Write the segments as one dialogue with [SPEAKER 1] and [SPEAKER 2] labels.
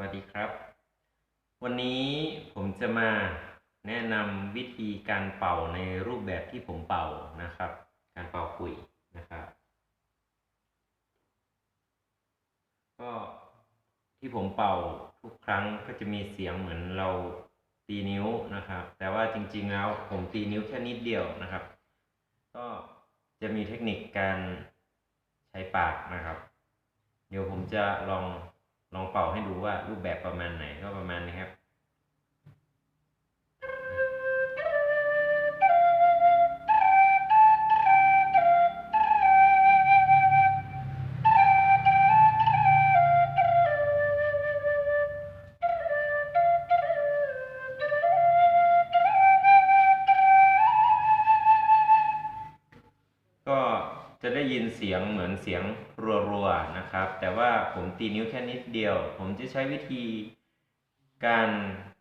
[SPEAKER 1] วัสดีครับ วันนี้ผมจะมาแนะนำวิธีการเป่าในรูปแบบที่ผมเป่านะครับ การเป่าขลุ่ยนะครับ ก็ที่ผมเป่าทุกครั้งก็จะมีเสียงเหมือนเราตีนิ้วนะครับ แต่ว่าจริงๆแล้วผมตีนิ้วแค่นิดเดียวนะครับ ก็จะมีเทคนิคการใช้ปากนะครับ เดี๋ยวผมจะลอง ลองเป่าให้ดูว่ารูปแบบประมาณไหนก็ประมาณนี้ครับ จะได้ยินเสียงเหมือนเสียงรัวๆนะครับ แต่ว่าผมตีนิ้วแค่นิดเดียว ผมจะใช้วิธีการ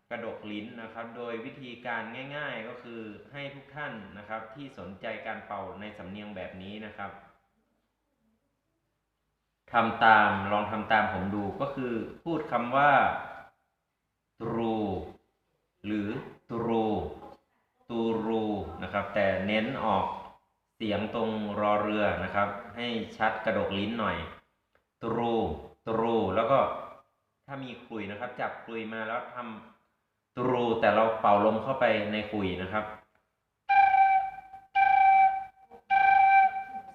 [SPEAKER 1] กระดกลิ้นนะครับ โดยวิธีการง่าย ๆก็คือให้ทุกท่านนะครับ ที่สนใจการเป่าในสำเนียงแบบนี้นะครับทำตามลองทำตามผมดูก็คือพูดคำว่าตรูหรือตรูตูรูนะครับ แต่เน้นออก เสียงตรงรอเรือนะครับ ให้ชัดกระดกลิ้นหน่อยตรูตรูแล้วก็ถ้ามีขลุยนะครับ จับขลุยมาแล้วทำตรูแต่เราเป่าลมเข้าไปในขลุยนะครับ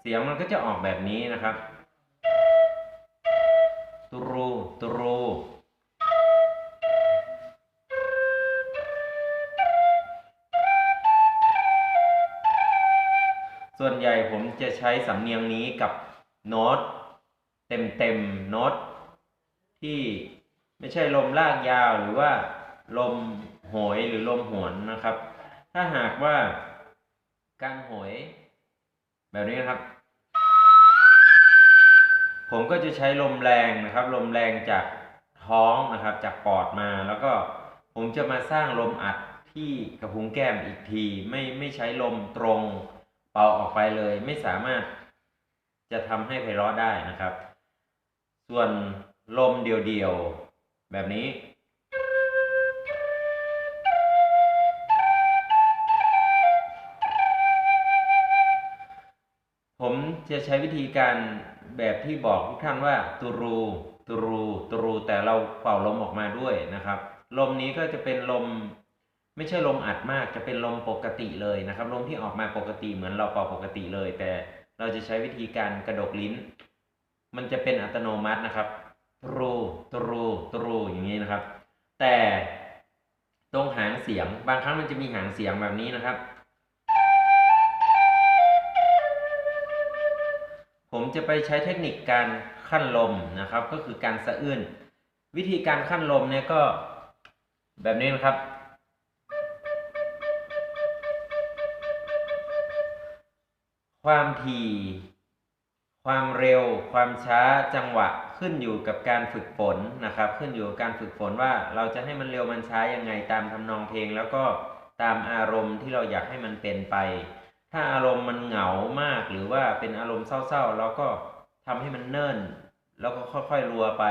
[SPEAKER 1] เสียงมันก็จะออกแบบนี้นะครับตรูตรู ส่วนใหญ่ผมจะใช้สำเนียงนี้กับโน้ตเต็มเต็มๆโน้ตที่ไม่ใช่ลมลากยาวหรือว่าลมโหยหรือลมหวนนะครับ ถ้าหากว่าการโหยแบบนี้นะครับ ผมก็จะใช้ลมแรงนะครับ ลมแรงจากท้องนะครับ จากปอดมาแล้วก็ผมจะมาสร้างลมอัดที่กระพุ้งแก้มอีกที ไม่ไม่ใช้ลมตรง เป่าออกไปเลยไม่สามารถจะทำให้ไพเราะได้นะครับ ส่วนลมเดียวๆ แบบนี้ ผมจะใช้วิธีการแบบที่บอกทุกท่านว่าตูรูตูรูตูรูแต่เราเป่าลมออกมาด้วยนะครับ ลมนี้ก็จะเป็นลม ไม่ใช่ลมอัดมากจะเป็นลมปกติเลยนะครับ ลมที่ออกมาปกติเหมือนเราเป่าปกติเลย แต่เราจะใช้วิธีการกระดกลิ้น มันจะเป็นอัตโนมัตินะครับตรูตรูตรูอย่างนี้นะครับ แต่ตรงหางเสียงบางครั้งมันจะมีหางเสียงแบบนี้นะครับ ผมจะไปใช้เทคนิคการขั้นลมนะครับ ก็คือการสะอื้นวิธีการขั้นลมเนี่ยก็แบบนี้นะครับ ความถี่ ความเร็ว ความช้าจังหวะขึ้นอยู่กับการฝึกฝนนะครับ ขึ้นอยู่กับการฝึกฝนว่าเราจะให้มันเร็วมันช้ายังไงตามทำนองเพลง แล้วก็ตามอารมณ์ที่เราอยากให้มันเป็นไป ถ้าอารมณ์มันเหงามากหรือว่าเป็นอารมณ์เศร้าๆเราก็ทำให้มันเนิ่น แล้วก็ค่อยๆรัวไป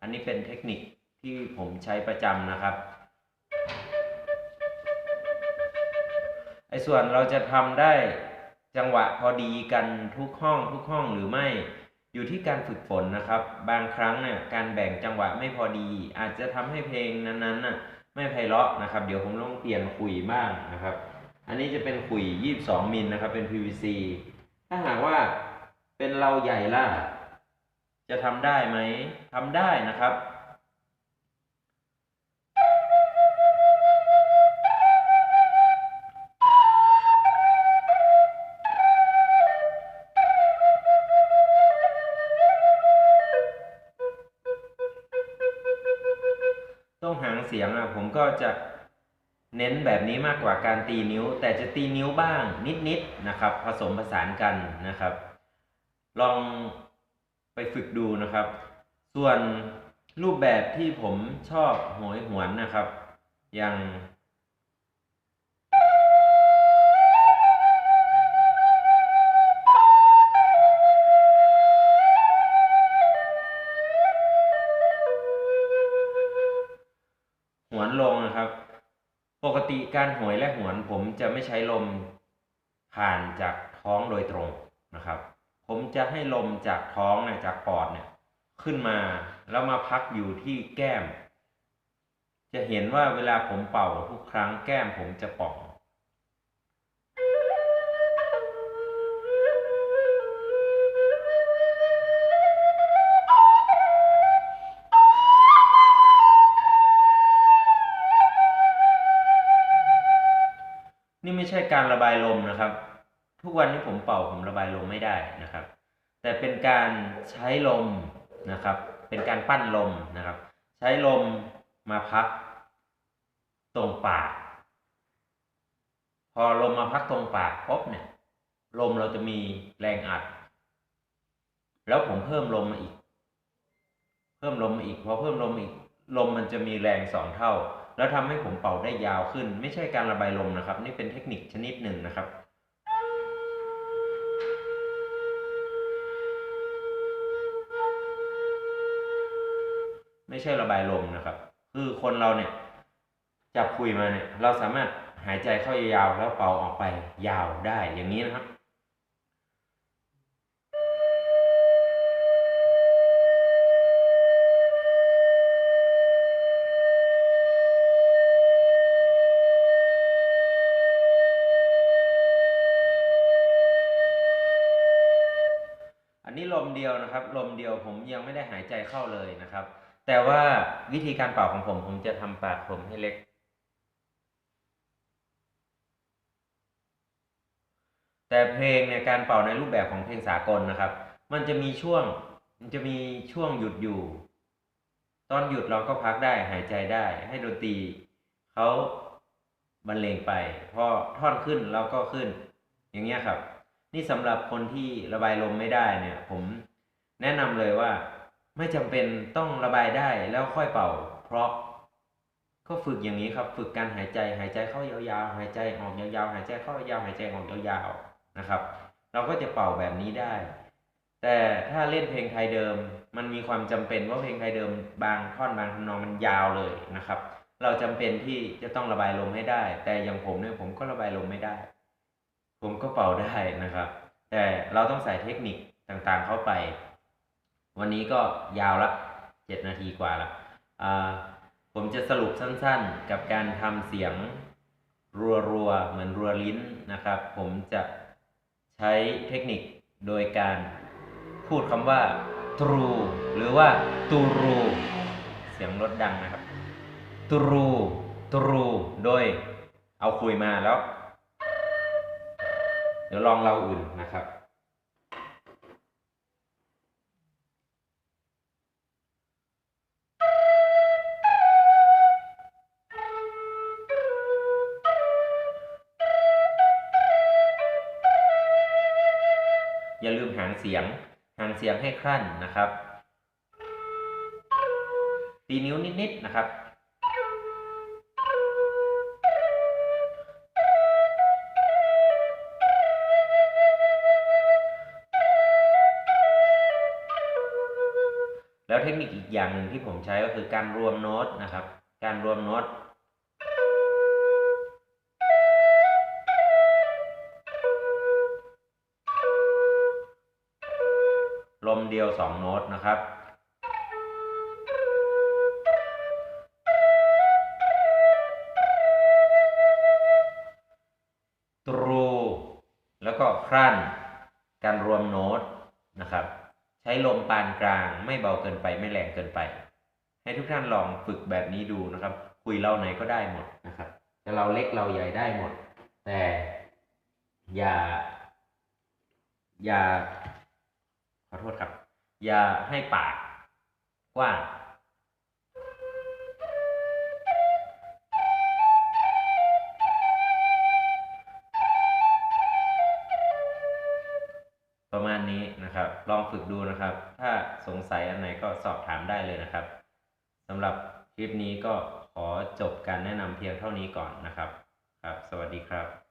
[SPEAKER 1] อันนี้เป็นเทคนิคที่ผมใช้ประจำนะครับไอ้ส่วนเราจะทำได้ จังหวะพอดีกันทุกห้องทุกห้องหรือไม่ อยู่ที่การฝึกฝนนะครับ บางครั้งเนี่ยการแบ่งจังหวะไม่พอดี อาจจะทำให้เพลงนั้นๆน่ะไม่ไพเราะนะครับ เดี๋ยวผมต้องเปลี่ยนขุยบ้างนะครับ อันนี้จะเป็นขุย 22 มิลนะครับ เป็น PVC ถ้าหากว่าเป็นเราใหญ่ล่ะ จะทำได้ไหมทำได้นะครับ เสียงอะผมก็จะเน้นแบบนี้มากกว่าการตีนิ้ว แต่จะตีนิ้วบ้างนิดๆนะครับ ผสมผสานกันนะครับ ลองไปฝึกดูนะครับ ส่วนรูปแบบที่ผมชอบโหยหวนนะครับ อย่าง ปกติการหวยและหวนผมจะไม่ใช้ลมผ่านจากท้องโดยตรงนะครับ ผมจะให้ลมจากท้องเนี่ยจากปอดเนี่ยขึ้นมาแล้วมาพักอยู่ที่แก้ม จะเห็นว่าเวลาผมเป่าทุกครั้งแก้มผมจะป่อง นี่ไม่ใช่การระบายลมนะครับ ทุกวันนี้ผมเป่าผมระบายลมไม่ได้นะครับ แต่เป็นการใช้ลมนะครับ เป็นการปั้นลมนะครับ ใช้ลมมาพักตรงปาก พอลมมาพักตรงปากปุ๊บเนี่ย ลมเราจะมีแรงอัด แล้วผมเพิ่มลมมาอีก เพิ่มลมมาอีกพอเพิ่มลมอีกลมมันจะมีแรงสองเท่า แล้วทำให้ผมเป่าได้ยาวขึ้น ไม่ใช่การระบายลมนะครับ นี่เป็นเทคนิคชนิดหนึ่งนะครับไม่ใช่ระบายลมนะครับ คือคนเราเนี่ยจับคุยมาเนี่ย เราสามารถหายใจเข้ายาวแล้วเป่าออกไปยาวได้อย่างนี้นะครับ นะครับ ลมเดียวผมยังไม่ได้หายใจเข้าเลยนะครับ แต่ว่าวิธีการเป่าของผม ผมจะทำปากผมให้เล็ก แต่เพลงเนี่ยการเป่าในรูปแบบของเพลงสากลนะครับ มันจะมีช่วงมันจะมีช่วงหยุดอยู่ ตอนหยุดเราก็พักได้หายใจได้ ให้ดนตรีเขาบรรเลงไป พอท่อนขึ้นเราก็ขึ้น อย่างเงี้ยครับ นี่สำหรับคนที่ระบายลมไม่ได้เนี่ย ผม แนะนำเลยว่า ไม่จำเป็นต้องระบายได้แล้วค่อยเป่า เพราะ ก็ฝึกอย่างนี้ครับ ฝึกการหายใจหายใจเข้ายาวๆ หายใจออกยาวๆ หายใจเข้ายาวหายใจออกยาวๆนะครับ เราก็จะเป่าแบบนี้ได้ แต่ถ้าเล่นเพลงไทยเดิม มันมีความจำเป็นว่าเพลงไทยเดิม บางท่อนบางทำนองมันยาวเลยนะครับ เราจำเป็นที่จะต้องระบายลมให้ได้ แต่อย่างผมเนี่ยผมก็ระบายลมไม่ได้ ผมก็เป่าได้นะครับ แต่เราต้องใส่เทคนิคต่างๆเข้าไป วันนี้ก็ยาวละเจ็ดนาทีกว่าละผมจะสรุปสั้นๆ กับการทำเสียงรัวๆ เหมือนรัวลิ้นนะครับ ผมจะใช้เทคนิคโดยการพูดคำว่า tru หรือว่าตูรูเสียงลดดังนะครับตรูตรูโดยเอาคุยมาแล้ว เดี๋ยวลองเราอื่นนะครับ อย่าลืมหางเสียง หางเสียงให้ครั่นนะครับตีนิ้วนิดๆนะครับ แล้วเทคนิคอีกอย่างหนึ่งที่ผมใช้ก็คือการรวมโน้ตนะครับ การรวมโน้ต เดียวสองโน้ตนะครับตรูแล้วก็ครั่นการรวมโน้ตนะครับ ใช้ลมปานกลางไม่เบาเกินไปไม่แรงเกินไป ให้ทุกท่านลองฝึกแบบนี้ดูนะครับ คุยเราไหนก็ได้หมดนะครับจะเราเล็กเราใหญ่ได้หมด แต่อย่า อย่า อโทษครับ อย่าให้ปากกว้างประมาณนี้นะครับ ลองฝึกดูนะครับ ถ้าสงสัยอันไหนก็สอบถามได้เลยนะครับสำหรับคลิปนี้ก็ขอจบการแนะนำเพียงเท่านี้ก่อนนะครับ ครับ สวัสดีครับ